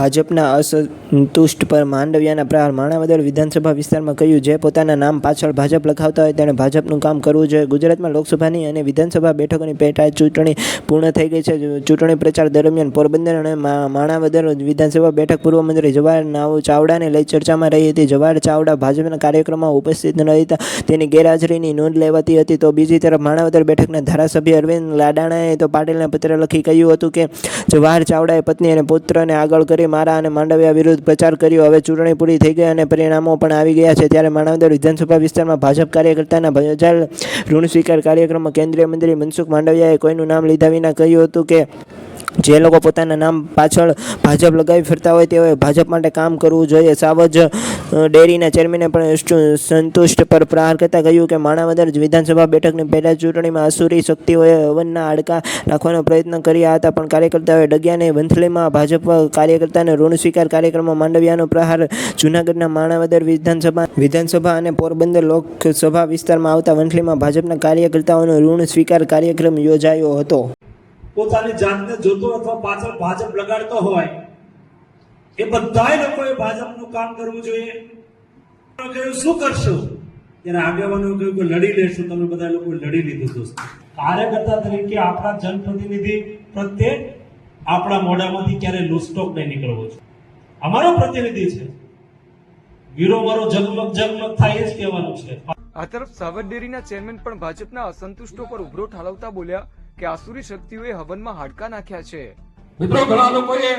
ભાજપના અસંતુષ્ટ પર માંડવિયાના પ્રહાર. માણાવદર વિધાનસભા વિસ્તારમાં કહ્યું, જે પોતાના નામ પાછળ ભાજપ લખાવતા હોય તેણે ભાજપનું કામ કરવું જોઈએ. ગુજરાતમાં લોકસભાની અને વિધાનસભા બેઠકોની પેટા ચૂંટણી પૂર્ણ થઈ ગઈ છે. ચૂંટણી પ્રચાર દરમિયાન પોરબંદર અને માણાવદર વિધાનસભા બેઠક પૂર્વ મંત્રી જવાહર નાવ ચાવડાને લઈ ચર્ચામાં રહી હતી. જવાહર ચાવડા ભાજપના કાર્યક્રમમાં ઉપસ્થિત ન હતા તેની ગેરહાજરીની નોંધ લેવાતી હતી. તો બીજી તરફ માણાવદર બેઠકના ધારાસભ્ય અરવિંદ લાડાણાએ તો પાટીલને પત્ર લખી કહ્યું હતું કે, જવાહર ચાવડાએ પત્ની અને પુત્રને આગળ કરી મારા અને માંડવિયા વિરુદ્ધ પ્રચાર કર્યો. હવે ચૂંટણી પૂરી થઈ ગઈ અને પરિણામો પણ આવી ગયા છે. ત્યારે માણાવદર વિધાનસભા વિસ્તારમાં ભાજપ કાર્યકર્તાના ભજાલ ઋણ સ્વીકાર કાર્યક્રમમાં કેન્દ્રીય મંત્રી મનસુખ માંડવિયાએ કોઈનું નામ લીધા વિના કહ્યું હતું કે જે લોકો પોતાના નામ પાછળ ભાજપ લગાવી ફરતા હોય તેઓએ ભાજપ માટે કામ કરવું જોઈએ. સાવજ ડેરીના ચેરમેને પણ સંતુષ્ટ પર પ્રહાર કરતાં કહ્યું કે માણાવદર વિધાનસભા બેઠકની પહેલા ચૂંટણીમાં આસુરી શક્તિઓએ હવનના હાડકા રાખવાનો પ્રયત્ન કર્યા હતા, પણ કાર્યકર્તાઓએ ડગ્યાને વંથલીમાં ભાજપ કાર્યકર્તાને ઋણ સ્વીકાર કાર્યક્રમમાં માંડવ્યાનો પ્રહાર જૂનાગઢના માણાવદર વિધાનસભા વિધાનસભા અને પોરબંદર લોકસભા વિસ્તારમાં આવતા વંથલીમાં ભાજપના કાર્યકર્તાઓનો ઋણ સ્વીકાર કાર્યક્રમ યોજાયો હતો. પોતાની જાતને જોતો અથવા પાછળ ભાજપ લગાડતો હોય, એ બધાય લોકોએ ભાજપનું કામ કરવું જોઈએ. કહ્યું, શું કરશો? ત્યારે આગેવાનો કહ્યું કે, લડી લેશું. તમે બધા લોકો લડી લીધું દોસ્ત કાર્યકર્તા તરીકે આપણા જનપ્રતિનિધિ પ્રત્યે આપણા મોઢામાંથી ક્યારે લૂસ્ટોક નહીં નીકળવો છે અમારો પ્રતિનિધિ છે. વીરો મારો જગમગ જગમગ થાય જ કહેવાનું છે. આ તરફ સાવર ડેરીના ચેરમેન પણ ભાજપના અસંતુષ્ટો પર ઉભરો ઠાલવતા બોલ્યા કે આસુરી શક્તિઓએ હવનમાં હાડકા નાખ્યા છે. મિત્રો ઘણા લોકોએ